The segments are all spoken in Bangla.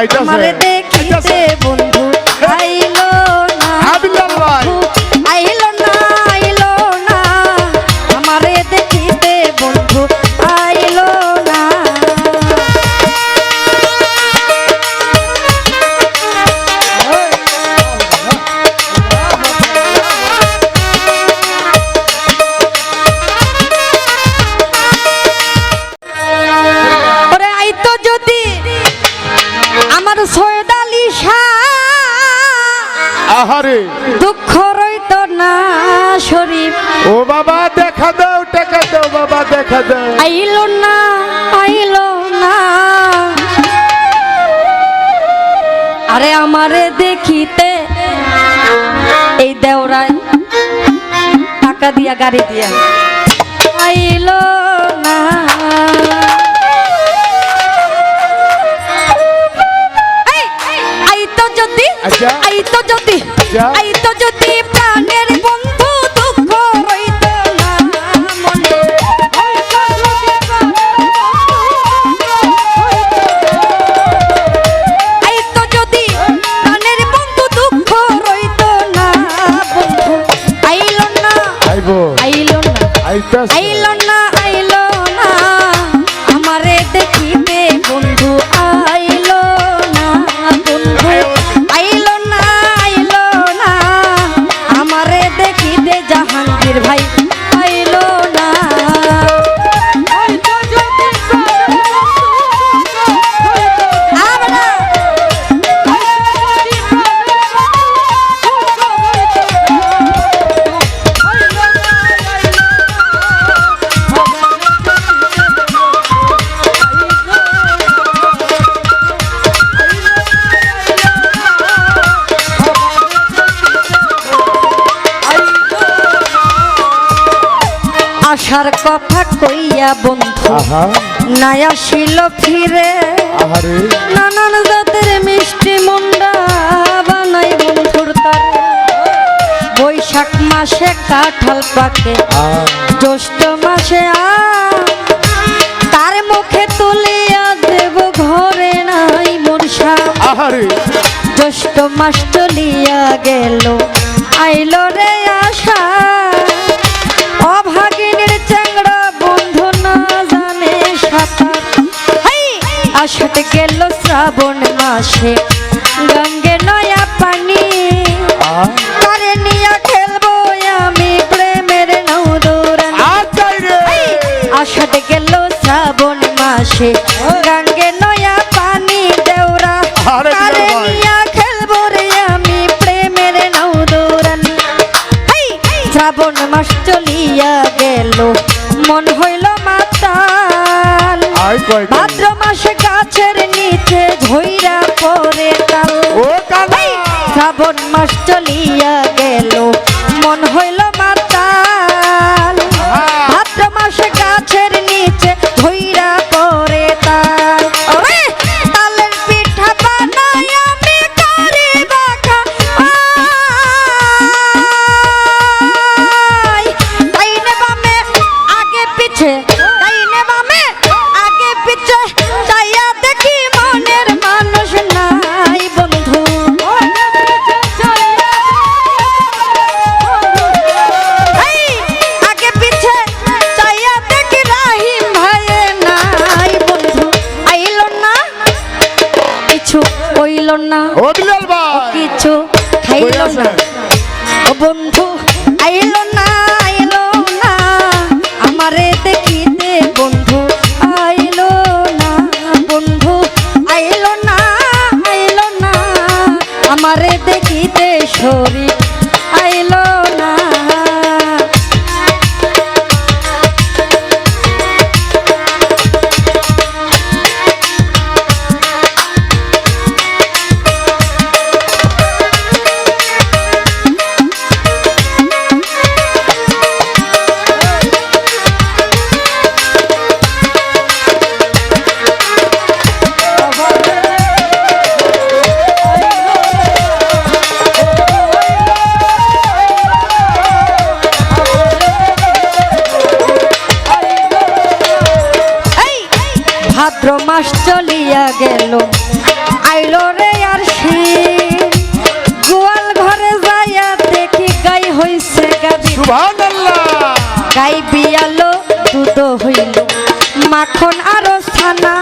আইতাছে আহারে। দুঃখ রইত না শরীফ ও বাবা দেখা দাও টাকা দাও বাবা দেখা দাও। আইলো না আইলো না। আরে আমারে দেখিতে এই দেওরায় টাকা দিয়া গাড়ি দিয়া। আইলো না। আচ্ছা। আই তো যদি আচ্ছা। আই তো যদি প্রাণের নয়া বন্ধু নাই আসিল ফিরে। নানান জাতের মিষ্টি মুন্ডা বানাই বন্ধুর তার। বৈশাখ মাসে কাঁঠাল পাকে জ্যৈষ্ঠ মাসে তার মুখে তুলিয়া দেব ঘরে নাই মনসা জ্যৈষ্ঠ মাস চলিয়া গেল আইল রে আশা। শ্রাবণ মাসে গান শ্রাবণ মাস চলে বন্ধু, আইলো না আইলো না, আমারে দেখিতে বন্ধু, আইলো না, বন্ধু, আইলো না আইলো না, আমারে দেখিতে শরীর পিয়ালো দুধ হইল। মাখন আরও ছানা।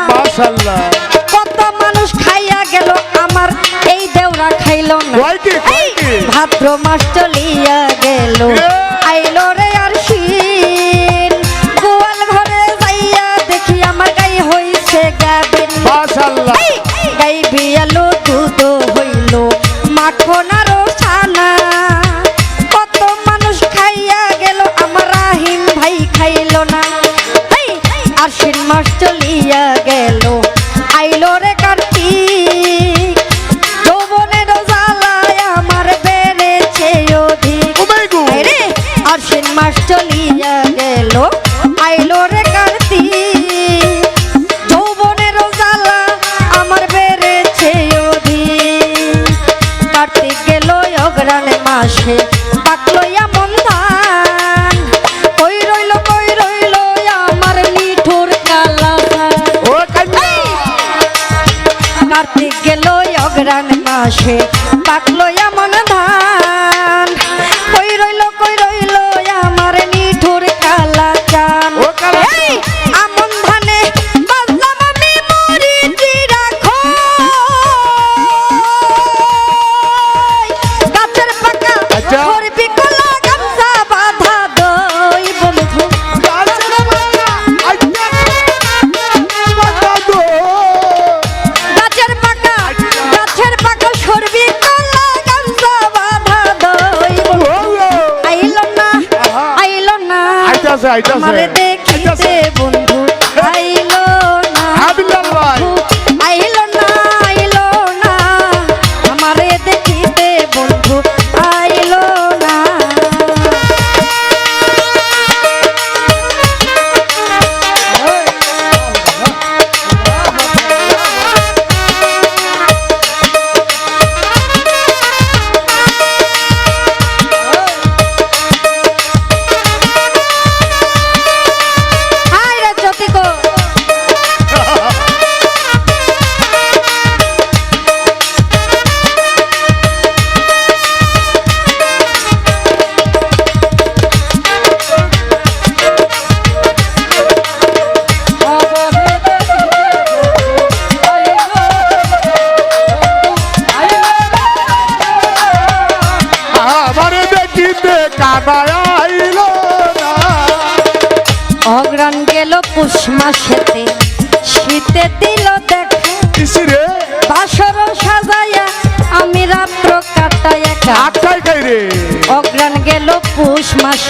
কত মানুষ খাইয়া গেল আমার এই দেওরা খাইল না। ভাদ্র মাস চলিয়া গেল। আইলো রে আর শীত গোয়াল ঘরে যাইয়া দেখি আমার গাই হইছে গাবিন। গাই মাস চলিয়া গেল। আইলো রে কার্তি যৌবনের জ্বালা আমার বেড়েছে অধি কার্তিক গেল অগ্রাণ মাসে পাকলইয়া কই রইল কই রইল আমার নিঠুর কালা ও কার্তিক গেল অগ্রাণ মাসে পাকলইয়া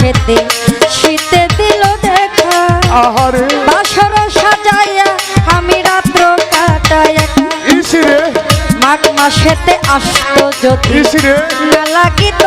ঘরেতে শীতে দিল দেখা। আহারে। বাসর সাজাইয়া আমি রাত্র কাটাই মাঘ মাসেতে আসতো যদি। না লাগিত